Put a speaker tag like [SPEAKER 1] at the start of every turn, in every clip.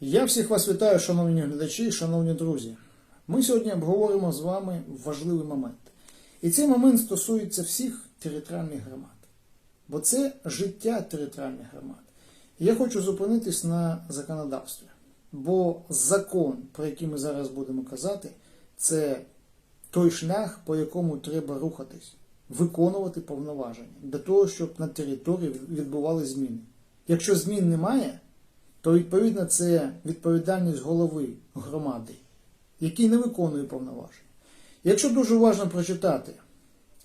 [SPEAKER 1] Я всіх вас вітаю, шановні глядачі, шановні друзі. Ми сьогодні обговоримо з вами важливий момент. І цей момент стосується всіх територіальних громад. Бо це життя територіальних громад. І я хочу зупинитись на законодавстві. Бо закон, про який ми зараз будемо казати, це той шлях, по якому треба рухатись, виконувати повноваження для того, щоб на території відбували зміни. Якщо змін немає, то відповідно це відповідальність голови громади, який не виконує повноважень. Якщо дуже уважно прочитати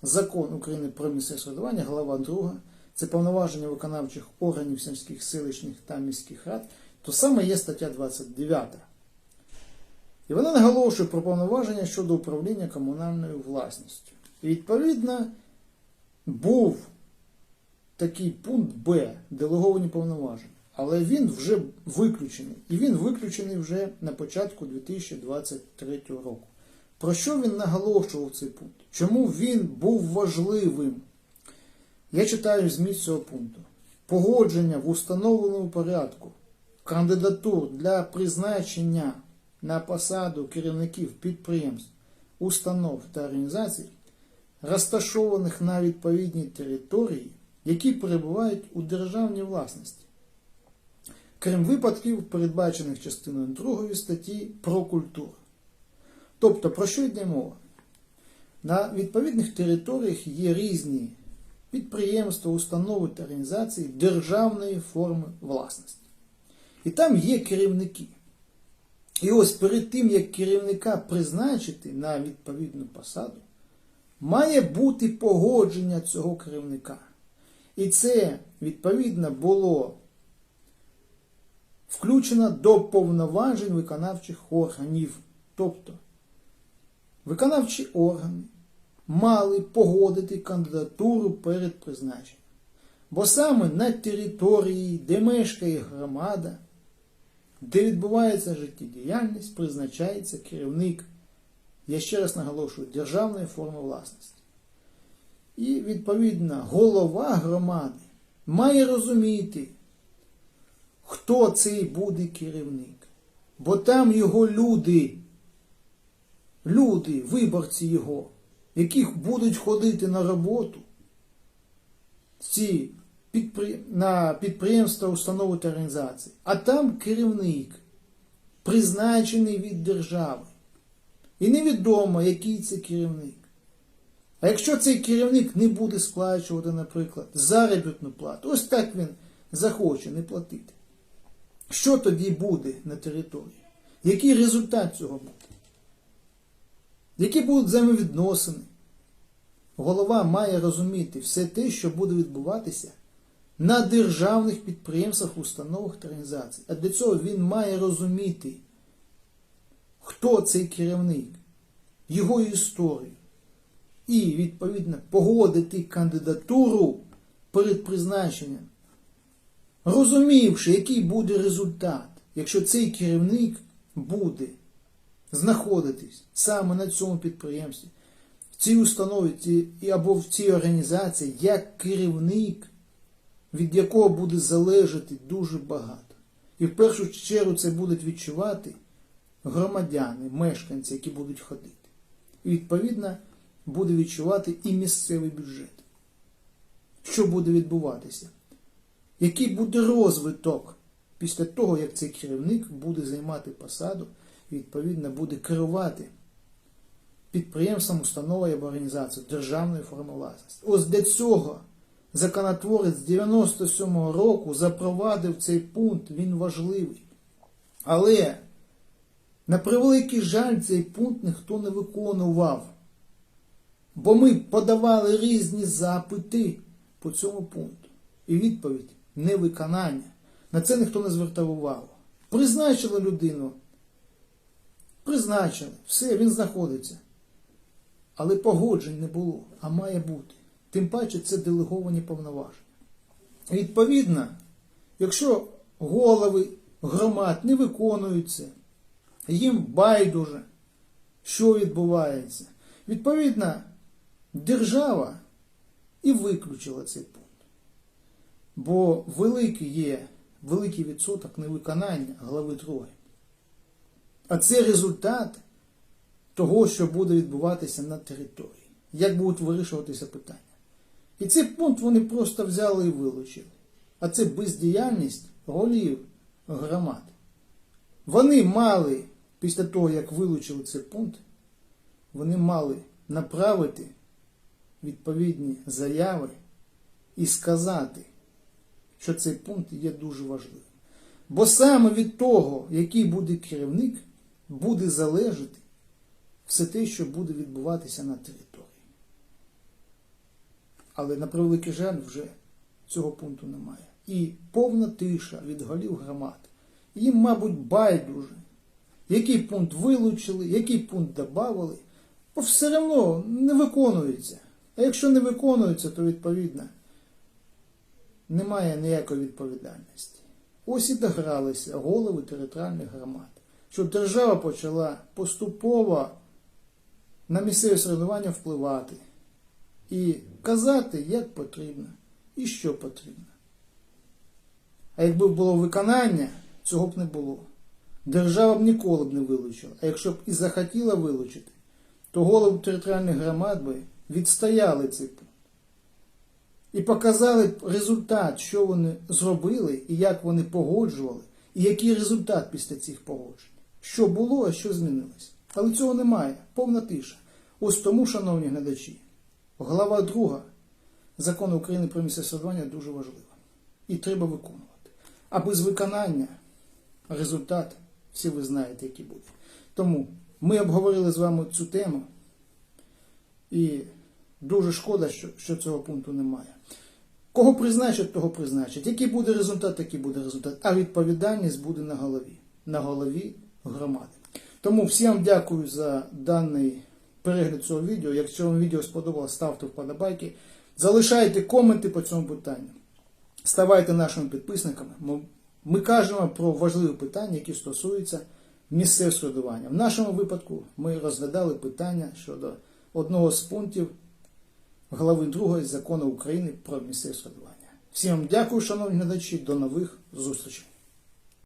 [SPEAKER 1] закон України про місцеве самоврядування, глава 2, це повноваження виконавчих органів сільських, селищних та міських рад, то саме є стаття 29. І вона наголошує про повноваження щодо управління комунальною власністю. І відповідно був такий пункт Б делеговані повноваження. Але він вже виключений. І він виключений вже на початку 2023 року. Про що він наголошував цей пункт? Чому він був важливим? Я читаю зміст цього пункту. Погодження в установленому порядку кандидатур для призначення на посаду керівників підприємств, установ та організацій, розташованих на відповідній території, які перебувають у державній власності крім випадків, передбачених частиною 2 статті про культуру. Тобто, про що йде мова? На відповідних територіях є різні підприємства, установи та організації державної форми власності. І там є керівники. І ось перед тим, як керівника призначити на відповідну посаду, має бути погодження цього керівника. І це, відповідно, було включена до повноважень виконавчих органів. Тобто виконавчі органи мали погодити кандидатуру перед призначенням. Бо саме на території, де мешкає громада, де відбувається життєдіяльність, призначається керівник, я ще раз наголошую, державної форми власності. І, відповідно, голова громади має розуміти, хто цей буде керівник. Бо там його люди, люди, виборці його, яких будуть ходити на роботу, ці підпри... на підприємства, установи та організації. А там керівник, призначений від держави. І невідомо, який це керівник. А якщо цей керівник не буде сплачувати, наприклад, заробітну плату, ось так він захоче не платити. Що тоді буде на території? Який результат цього буде? Які будуть взаємовідносини? Голова має розуміти все те, що буде відбуватися на державних підприємствах, установах та організаціях. А для цього він має розуміти, хто цей керівник, його історію. І, відповідно, погодити кандидатуру перед призначенням розумівши, який буде результат, якщо цей керівник буде знаходитись саме на цьому підприємстві, в цій установі або в цій організації, як керівник, від якого буде залежати дуже багато. І в першу чергу це будуть відчувати громадяни, мешканці, які будуть ходити. І відповідно буде відчувати і місцевий бюджет. Що буде відбуватися? Який буде розвиток після того, як цей керівник буде займати посаду і, відповідно, буде керувати підприємством, установою або організацією державної форми власності. Ось для цього законотворець 97-го року запровадив цей пункт, він важливий. Але, на превеликий жаль, цей пункт ніхто не виконував. Бо ми подавали різні запити по цьому пункту. І відповідь невиконання. На це ніхто не звертав увагу. Призначили людину. Призначили. Все, він знаходиться. Але погоджень не було, а має бути. Тим паче це делеговані повноваження. Відповідно, якщо голови громад не виконуються, їм байдуже, що відбувається. Відповідно, держава і виключила цей пункт. Бо великі є великий відсоток невиконання глави 2. А це результат того, що буде відбуватися на території, як будуть вирішуватися питання. І цей пункт вони просто взяли і вилучили. А це бездіяльність голів громад. Вони мали, після того, як вилучили цей пункт, вони мали направити відповідні заяви і сказати, що цей пункт є дуже важливим. Бо саме від того, який буде керівник, буде залежати все те, що буде відбуватися на території. Але на превеликий жаль, вже цього пункту немає. І повна тиша від голів громад. Їм, мабуть, байдуже, який пункт вилучили, який пункт додали, бо все одно не виконується. А якщо не виконується, то відповідно немає ніякої відповідальності. Ось і догралися голови територіальних громад, що держава почала поступово на місцеве середування впливати і казати, як потрібно і що потрібно. А якби було виконання, цього б не було. Держава б ніколи б не вилучила. А якщо б і захотіла вилучити, то голови територіальних громад би відстояли пункт. І показали результат, що вони зробили, і як вони погоджували, і який результат після цих погоджень. Що було, а що змінилось. Але цього немає. Повна тиша. Ось тому, шановні глядачі, глава 2 закону України про місце самоврядування дуже важлива. І треба виконувати. А без виконання результат всі ви знаєте, який буде. Тому ми обговорили з вами цю тему. І дуже шкода, що, що цього пункту немає. Кого призначать, того призначать. Який буде результат, такий буде результат. А відповідальність буде на голові. На голові громади. Тому всім дякую за даний перегляд цього відео. Якщо вам відео сподобалось, ставте вподобайки. Залишайте коменти по цьому питанню. Ставайте нашими підписниками. Ми- кажемо про важливі питання, які стосуються місцевого самоврядування. В нашому випадку ми розглядали питання щодо одного з пунктів глави 2 закону України про місцеве самоврядування. Всім дякую, шановні глядачі, до нових зустрічей.